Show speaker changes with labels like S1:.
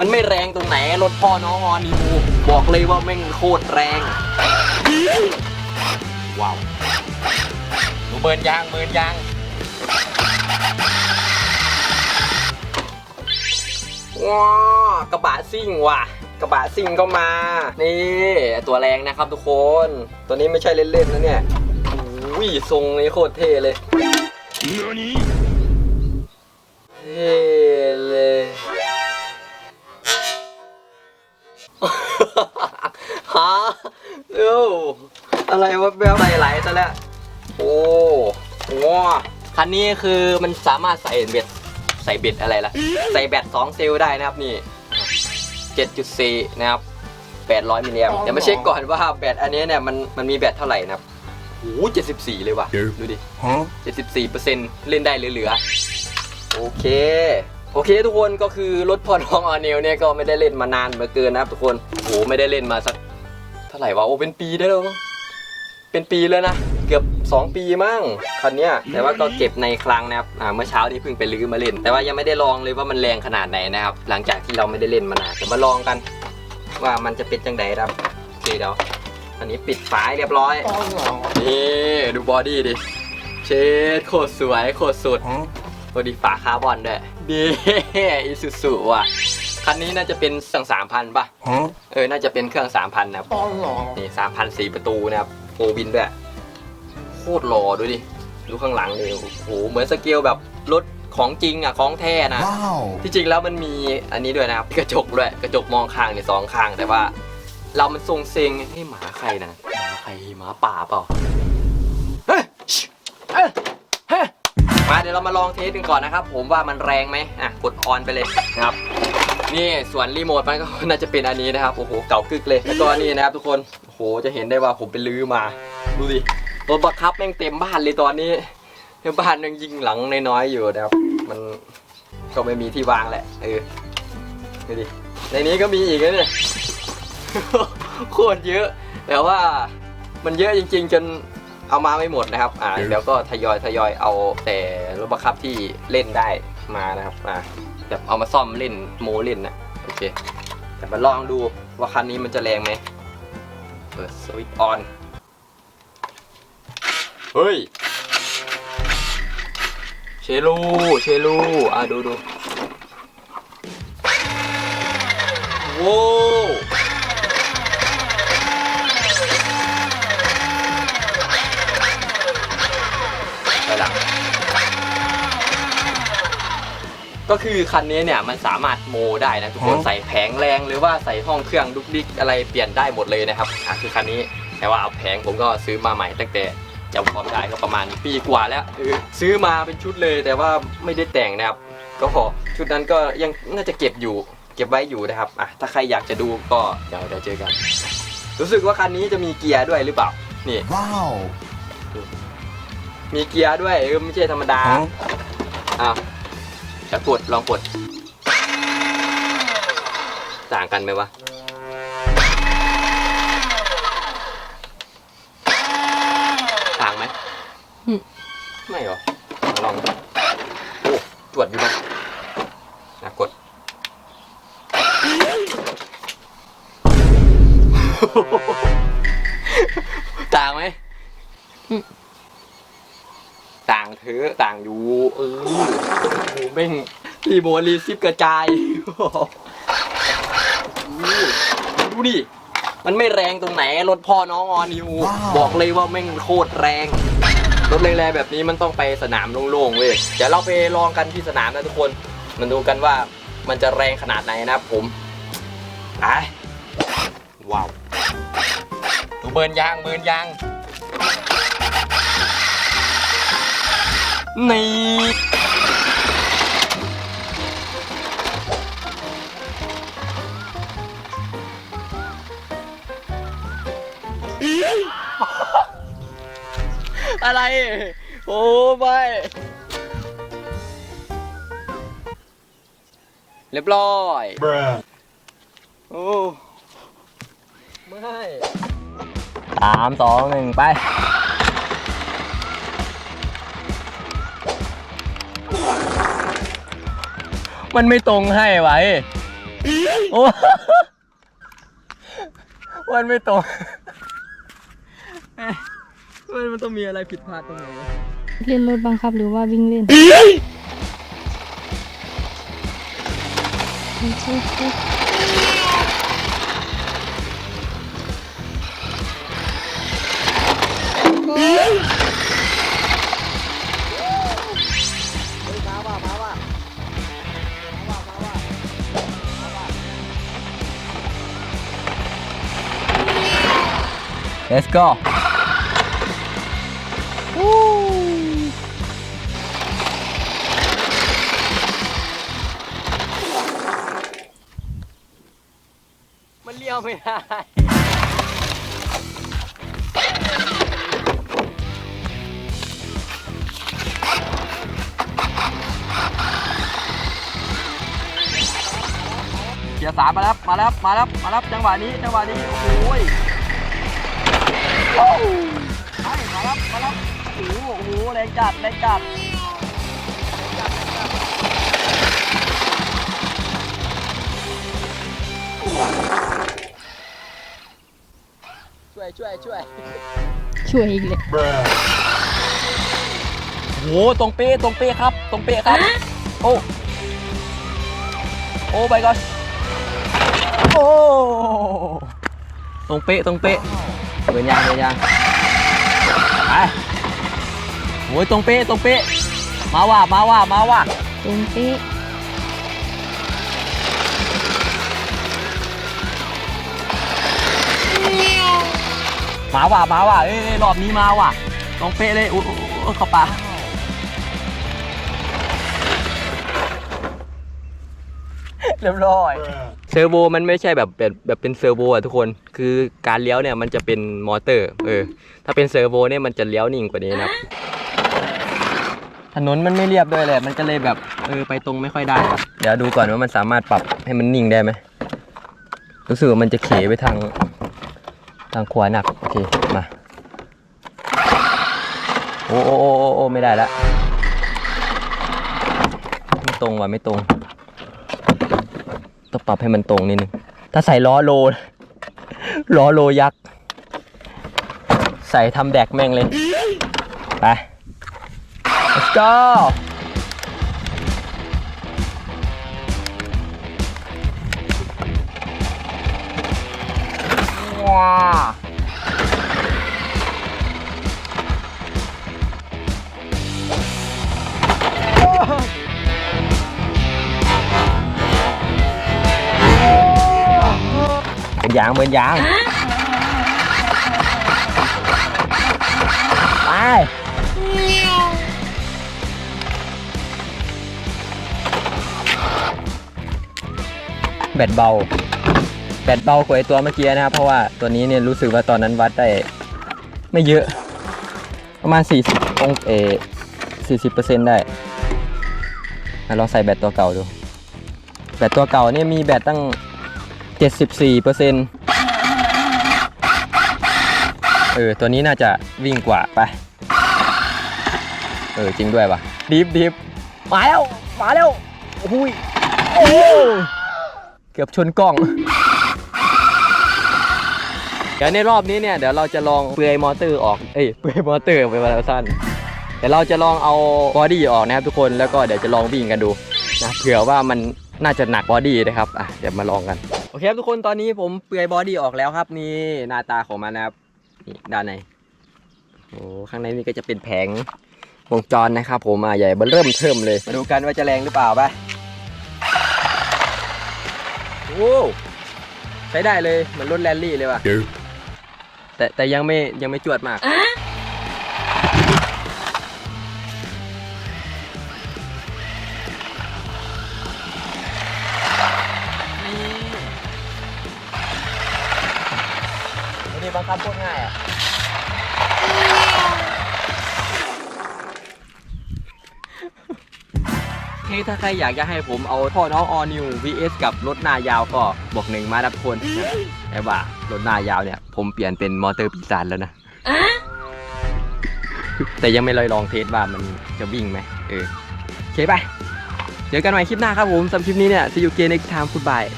S1: มันไม่แรงตรงไหนรถพ่อน้องออนิวบอกเลยว่าแม่งโคตรแรง ว้าวดูเบิร์นยางเบิร์นยาง ว้าวกระบะซิ่งว่ะ กระบะซิ่งก็มา นี่ ตัวแรงนะครับทุกคน ตัวนี้ไม่ใช่เล่นๆนะเนี่ยอุ้ยทรงนี้โคตรเท่เลยเท่ เอ้าอะไรวะแบบใส่ไหลซะแล้ว โอ้โหคันนี้คือมันสามารถใส่เบ็ดใส่เบ็ดอะไรล่ะ ใส่แบต2เซลล์ได้นะครับนี่ 7.4 นะครับ 800มิลลิแอมป์เดี๋ยวมาเช็คก่อนว่าแบตอันนี้เนี่ยมันมันมีแบตเท่าไหร่นะครับโอ้โห74 เลยว่ะ ดูดิ74%เล่นได้เหลือๆโอเค โอเคทุกคนก็คือรถพอน้องออนิวเนี่ยก็ไม่ได้เล่นมานานเหลือเกินนะครับทุกคน โอ้โหไม่ได้เล่นมาสักเท่าไหร่วะโอ้เป็นปีได้แล้วมั้งเป็นปีแล้วนะเกือบ 2 ปีมั้งคันเนี้ยแต่ว่าก็เก็บในคลังนะครับอ่าเมื่อเช้านี้เพิ่งไปลื้อมาเล่น แต่ว่ายังไม่ได้ลองเลยว่ามันแรงขนาดไหนนะครับ หลังจากที่เราไม่ได้เล่นมานานเดี๋ยวมาลองกัน ว่ามันจะเป็นจังไดครับโอเคเดี๋ยวอันนี้ปิดฝายเรียบร้อยนี่ดูบอดี้ดิเชดโคตรสวยโคตรสุดบอดี้ฝาคาร์บอนด้วยดีอีสุสุว่ะ คันนี้น่าจะเป็นสั่งสามพันป่ะเออ น่าจะเป็นเครื่องสามพันนะครับนี่สามพันสี่ประตูนะครับโฟวินด้วยโคตรหล่อดูดิ ดูข้างหลังเลยโอ้โห เหมือนสเกลแบบรถของจริงอะ ของแท้นะ
S2: Wow.
S1: ที่จริงแล้วมันมีอันนี้ด้วยนะครับ กระจกด้วย กระจกมองข้างเนี่ยสองข้าง แต่ว่า เรามันทรงเซงให้หมาใครนะ หมาใครหมาป่าเปล่า เฮ้ยชิเอ้ยเฮ้ยมาเดี๋ยวเรามาลองเทสกันก่อนนะครับ ผมว่ามันแรงไหมอะกดออนไปเลยนะครับ นี่ส่วนรีโมทมันก็น่าจะเป็นอันนี้นะครับโอ้โหเก่ากึกเลยแล้วก็นี่นะครับทุกคนโอ้โหจะเห็นได้ว่าผมไปลื้อมา ดูดิรถบังคับแม่งเต็มบ้านเลยตอนนี้บ้านยังยิงหลังน้อยๆอยู่นะครับ มันก็ไม่มีที่วางแหละเออดูดิในนี้ก็มีอีกนะเนี่ยโคตรเยอะ แต่ว่ามันเยอะจริง ๆ จนเอามาไม่หมดนะครับ อ่าเดี๋ยวก็ทยอยทยอยเอาแต่รถบังคับที่เล่นได้มานะครับ อ่า แบบเอามาซ่อมเล่นโมเล่นนะโอเคแต่มาลองดูว่าคันนี้มันจะแรงไหมเปิดสวิตช์ออน เฮ้ย เชลูเชลูอะดูดูโว้ ก็คือคันนี้เนี่ยมันสามารถโมได้นะทุกคน
S2: ฮะ
S1: ใส่แผงแรงหรือว่าใส่ห้องเครื่องดุกดิกอะไรเปลี่ยนได้หมดเลยนะครับอะคือคันนี้แต่ว่าเอาแผงผมก็ซื้อมาใหม่ตั้งแต่จำความได้ก็ประมาณปีกว่าแล้วเออซื้อมาเป็นชุดเลยแต่ว่าไม่ได้แต่งนะครับ ก็พอชุดนั้นก็ยังน่าจะเก็บอยู่ เก็บไว้อยู่นะครับอะถ้าใครอยากจะดูก็เดี๋ยวเดี๋ยวเจอกัน รู้สึกว่าคันนี้จะมีเกียร์ด้วยหรือเปล่านี่
S2: Wow.
S1: มีเกียร์ด้วยเออไม่ใช่ธรรมดา
S2: Huh?
S1: อ้าว จะกดลองกด ต่างกันไหมวะต่างไหม
S3: อืม
S1: ไม่หรอลองโอ้ตรวจอยู่นะอะกด ต่างไหมต่าง เถอะต่างอยู่เออโอ้โหแม่งรีโมทรีซิปกระจายโอ้โหดูดิ มันไม่แรงตรงไหนรถพ่อน้องออนิว
S2: ว้าว
S1: บอกเลยว่าแม่งโคตรแรง รถแรงๆแบบนี้มันต้องไปสนามโล่งๆเว้ยเดี๋ยวเราไปลองกันที่สนามนะทุกคน มันดูกันว่ามันจะแรงขนาดไหนนะครับผมไปว้าวดูเบิร์นยางเบิร์นยาง นี่อะไร โอ้ไม่เรียบร้อย
S2: Bruh.
S1: โอ้ไม่สามสองหนึ่งไป มันไม่ตรงให้ไว้โอ้มันไม่ตรงเอ๊ะมันมันต้องมีอะไรผิดพลาดตรงไหนวะ
S2: เล่นรถบังคับหรือว่าวิ่งเล่น
S1: มา Let's go มันเลี้ยวไม่ได้เกียร์สามมาแล้ว มาแล้ว มาแล้ว มาแล้ว จังหวะนี้ จังหวะนี้ โอ้โหย โอ้ใช่มาแล้วมาแล้วโอ้โหโอ้โหแรงจัดแรงจัดช่วยช่วยช่วย
S2: ช่วยอีกเลย
S1: โหตรงเป๊ะตรงเป๊ะครับ ตรงเป๊ะครับ โอ้ โอ้ไปก่อนโอ้ ตรงเป๊ะตรงเป๊ะ เหมือนยางเหมือนยางไปโอ้ยตรงเป๊ะตรงเป๊ะมาว่ะมาว่ะมาว่ะ
S2: ตรงเป๊ะ
S1: มาว่ะมาว่ะเอ้ยเอ้ยรอบนี้มาว่ะตรงเป๊ะเลยอุ้ยอุ๊ยอุ๊ยเข้าปากเรียบร้อย เซอร์โวมันไม่ใช่แบบแบบแบบเป็นเซอร์โวอะทุกคน คือการเลี้ยวเนี่ยมันจะเป็นมอเตอร์ เออ ถ้าเป็นเซอร์โวเนี่ยมันจะเลี้ยวนิ่งกว่านี้นะครับ ถนนมันไม่เรียบด้วยแหละ มันก็เลยแบบเออไปตรงไม่ค่อยได้ครับเดี๋ยวดูก่อนว่ามันสามารถปรับให้มันนิ่งได้ไหม รู้สึกว่ามันจะเขไปทางทางขวาหนัก โอเค มา โอ้โอ้โอ้โอ้โอ้ไม่ได้ละ ไม่ตรงว่ะไม่ตรง ต้องปรับให้มันตรงนิดนึง ถ้าใส่ล้อโล ล้อโลยักษ์ ใส่ทำแดกแม่งเลย ไป let's go ว้า ยางเป็นยาง ไป แบตเบา แบตเบากว่าไอตัวเมื่อกี้นะครับ เพราะว่าตัวนี้เนี่ยรู้สึกว่าตอนนั้นวัดได้ไม่เยอะ ประมาณ 40องเอ40เปอร์เซ็นต์ได้อะลองใส่แบตตัวเก่าดู แบตตัวเก่าเนี่ยมีแบตตั้ง 74เปอร์เซ็นต์เออ ตัวนี้น่าจะวิ่งกว่าไป เออ จริงด้วยปะดิฟดิฟมาแล้ว มาแล้วโอ้ยโอ้เกือบชนกล้อง เดี๋ยวในรอบนี้เนี่ย เดี๋ยวเราจะลองเปลือยมอเตอร์ออก เอ้ย เปลือยมอเตอร์ไปวันละสั้นเดี๋ยวเราจะลองเอาบอดี้ออกนะครับทุกคน แล้วก็เดี๋ยวจะลองวิ่งกันดูนะ เผื่อว่ามันน่าจะหนักบอดี้นะครับ อะ เดี๋ยวมาลองกัน โอเคครับทุกคนตอนนี้ผมเปลือยบอดี้ออกแล้วครับ นี่หน้าตาของมันนะครับนี่ด้านในโอ้ข้างในนี่ก็จะเป็นแผงวงจรนะครับ ผมอะใหญ่เบิ่มเริ่มเทิมเลย มาดูกันว่าจะแรงหรือเปล่าไปโอ้ใช้ได้เลยเหมือนรถแรลลี่เลยว่ะแต่แต่ยังไม่ยังไม่จวดมาก บังคับโคตรง่ายอะโอเคถ้าใครอยากจะให้ผมเอาท่อน้อง All New VS กับรถหน้ายาวก็บอกหนึ่งมาดับคนนะแต่ว่ารถหน้ายาวเนี่ย ผมเปลี่ยนเป็นมอเตอร์ปีศาจแล้วนะ แต่ยังไม่เลยลองเทสว่ามันจะวิ่งไหมเออโอเคไป เจอกันใหม่คลิปหน้าครับผมสำหรับคลิปนี้เนี่ย see you again next time goodbye